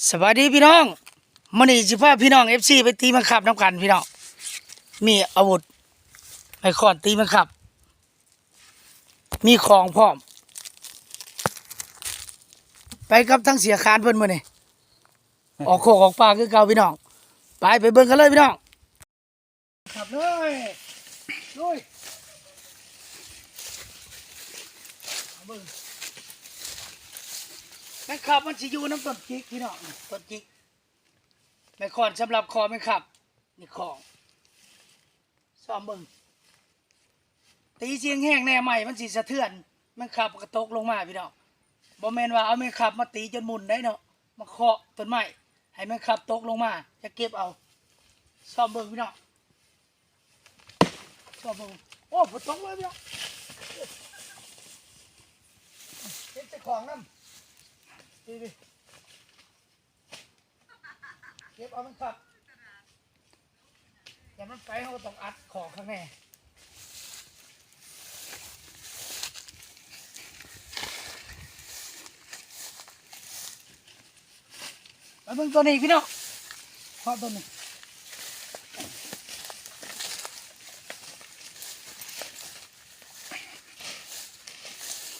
สวัสดีพี่น้องมื้อนี้สิพาพี่น้อง FC ไปตีมันขับน้ำกันพี่น้องมีอาวุธไปขอนตีมันขับ มีของพร้อม ไปกับทั้งเสียคานเพิ่นมือนี้ออกโคกออกปลาคือเก่าพี่น้อง ไปไปเบิ่งกันเลยพี่น้องขับเลยลุยเอาเบิ่ง แม่ขับมันสิอยู่น้ำต้นจิกพี่น้องต้นจิกแม่คอนสำหรับคอแม่ขับ นี่ของซ้อมเบิ่งตีเสียงแห้งแน่ใหม่มันสิสะเทือนแม่ขับกระตกลงมาพี่น้องบ่แมนว่าเอาแม่ขับมาตีจนมุนได้เนาะมาเคาะต้นไม้ให้แม่ขับตกลงมา จะเก็บเอาซ้อมเบิ่งพี่น้องซ้อมเบิ่งโอ้ฝนตกเลยพี่น้องเก็บใส่ของน้ำ ดีดิเก็บเอามันครับแต่มันไปเขาก็ต้องอัดของข้างในแล้วมึงตัวนี้พี่น้องพอตัวนี้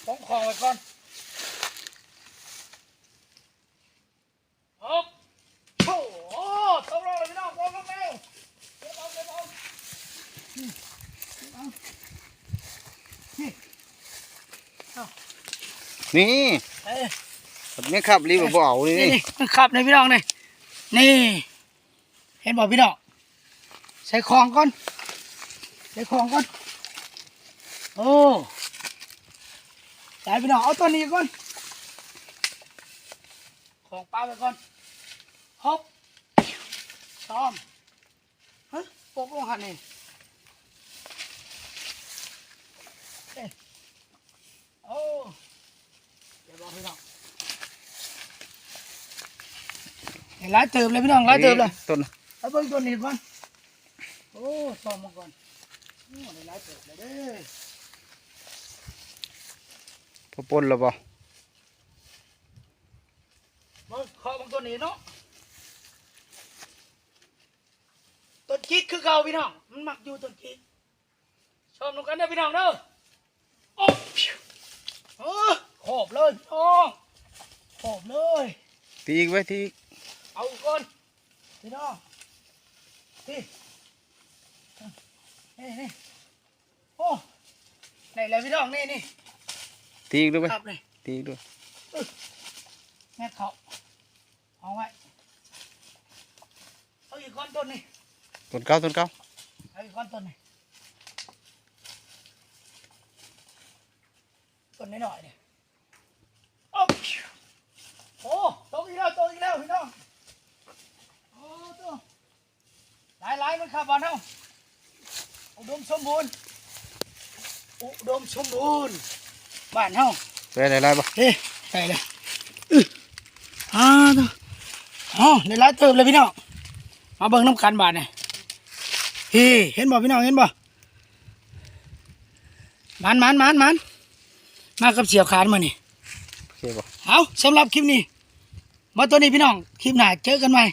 ต้องขอไว้ก่อน ฮบโอ้โหตกลงเลยพี่น้องตกลงเร็วเก็บเอาเก็บเอานี่เก็บเอานี่เอา นี่เอ้ยไม่ขับรีบบ่เอาเลยนี่นี่นี่มันขับเลยพี่น้องนี่นี่ เห็นบอกพี่น้องใส่ของก่อนใส่ของก่อนโอ้ใส่พี่น้องเอาตัวนี้ก่อนของป้าไปก่อนฮบซ้อมฮะปกลงหันนี่เอ้ยโอ้เดี๋ยวบอกพี่น้อง หลายเติมเลยพี่น้องหลายเติมเลยต้นเอาเบิ่งตัวนี้ก่อนโอ้ซ้อมมาก่อนโอ้ได้หลายเติมเลยเด้อพอปนแล้วบ่เบิ่งขอเบิ่งตัวนี้เนาะต้นกิ๊กคือเก่าพี่น้องมันมักอยู่ต้นกิ๊กชมลงกันเด้อพี่น้องเด้อโอ้พิวเออขอบเลยพี่น้องขอบเลยตีอีกไว้ตีอีก เอาก่อนพี่น้องนี่นี่นี่โอ้ไหนเลยพี่น้องนี่นี่ตีอีกด้วยไหมครับเลยตีอีกด้วยแม่เขาเอาไว้เอาอีกก้อนต้นนี่ต้นเก้าต้นเก้าเอาอีกก้อนต้นนี่ต้นน้อยๆเนี่ยโอ้โอ้ตกอีกแล้วตกอีกแล้วพี่น้องโอ้ตัว หลายหลายๆมันขับบ้านเฮาอุดมสมบูรณ์อุดมสมบูรณ์บ้านเฮาไปไหนๆบ่เฮ้ยใส่เลยอื้ออ่าตัวอ๋อในร้านเติมเลยพี่น้องมาเบิ่งน้ำกันบาทเนี่ยเฮ้เห็นบ่พี่น้องเห็นบ่มันมันมันมันมากับเสียวขานมานี่โอเคบ่เอาสำหรับคลิปนี้มาตัวนี้พี่น้อง คลิปหน้าเจอกันใหม่